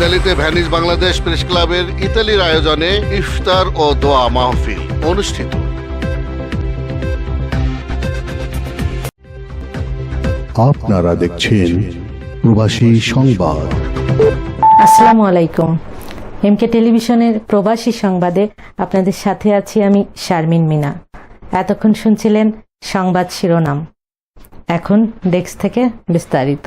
ইতালিতে Venice Bangladesh press ক্লাবের ইতালির আয়োজনে ইফতার ও দোয়া মাহফিল অনুষ্ঠিত। আপনারা দেখছেন প্রবাসী সংবাদ। আসসালামু আলাইকুম। এমকে টেলিভিশনের প্রবাসী সংবাদে আপনাদের সাথে আছি আমি শারমিন মিনা। এতক্ষণ শুনছিলেন সংবাদ শিরোনাম। এখন ডেস্ক থেকে বিস্তারিত।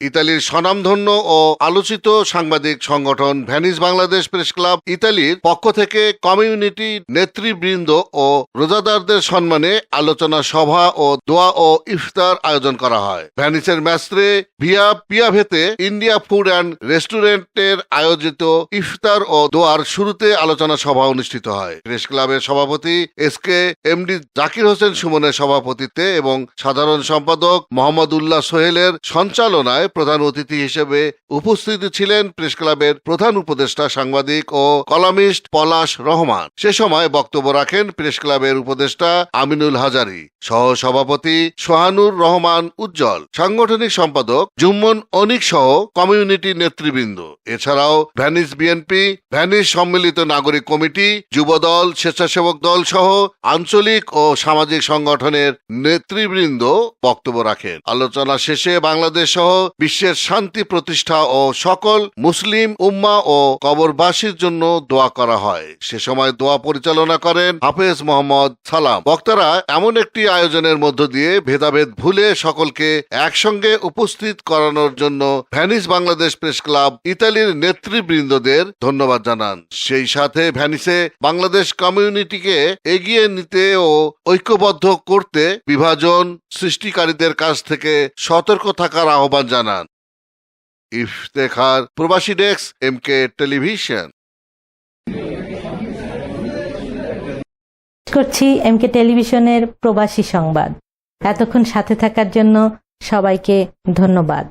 ইতালির স্বনামধন্য ও আলোচিত সাংবাদিক সংগঠন ভ্যানিস বাংলাদেশ প্রেস ক্লাব ইতালির পক্ষ থেকে কমিউনিটি নেতৃবৃন্দ ও রোজাদারদের সম্মানে আলোচনা সভা ও দোয়া ও ইফতার আয়োজন করা হয়। ভ্যানিসের ম্যাস্ত্রে ভিয়া পিয়াভেতে ইন্ডিয়া ফুড অ্যান্ড রেস্টুরেন্টের আয়োজিত ইফতার ও দোয়ার শুরুতে আলোচনা সভা অনুষ্ঠিত হয়। প্রেস ক্লাবের সভাপতি S K MD Zakir Hossain সুমনের সভাপতিত্বে এবং সাধারণ সম্পাদক মোহাম্মদ উল্লাহ সোহেলের সঞ্চালনায় প্রধান অতিথি হিসেবে উপস্থিত ছিলেন প্রেস ক্লাবের প্রধান উপদেষ্টা সাংবাদিক ও কলামিস্ট পলাশ রহমান। সে সময় বক্তব্য রাখেন প্রেস ক্লাবের উপদেষ্টা আমিনুল হাজারি। সহ সভাপতি সোহানুর রহমান উজ্জ্বল। সাংগঠনিক সম্পাদক জুম্মন অনিক সহ কমিউনিটি নেতৃবৃন্দ। এছাড়াও ভ্যানিস বিএনপি, ভ্যানিস সম্মিলিত নাগরিক কমিটি, যুবদল, স্বেচ্ছাসেবক দল সহ আঞ্চলিক ও সামাজিক সংগঠনের নেতৃবৃন্দ বক্তব্য রাখেন। আলোচনা শেষে বাংলাদেশ সহ বিশ্বের শান্তি প্রতিষ্ঠা ও সকল মুসলিম উম্মা ও কবরবাসীর জন্য দোয়া করা হয়। সে সময় দোয়া পরিচালনা করেন হাফেজ মোহাম্মদ সালাম। বক্তারা এমন একটি আয়োজনের মধ্য দিয়ে ভেদাভেদ ভুলে সকলকে একসঙ্গে উপস্থিত করানোর জন্য ভ্যানিস বাংলাদেশ প্রেস ক্লাব ইতালির নেতৃবৃন্দদের ধন্যবাদ জানান। সেই সাথে ভ্যানিসে বাংলাদেশ কমিউনিটিকে এগিয়ে নিতে ও ঐক্যবদ্ধ করতে বিভাজন সৃষ্টিকারীদের কাছ থেকে সতর্ক থাকার আহ্বান জানান। ইফতেখার প্রবাসী ডেস্ক, এম কে টেলিভিশন। করছি এম কে টেলিভিশনের প্রবাসী সংবাদ। এতক্ষণ সাথে থাকার জন্য সবাইকে ধন্যবাদ।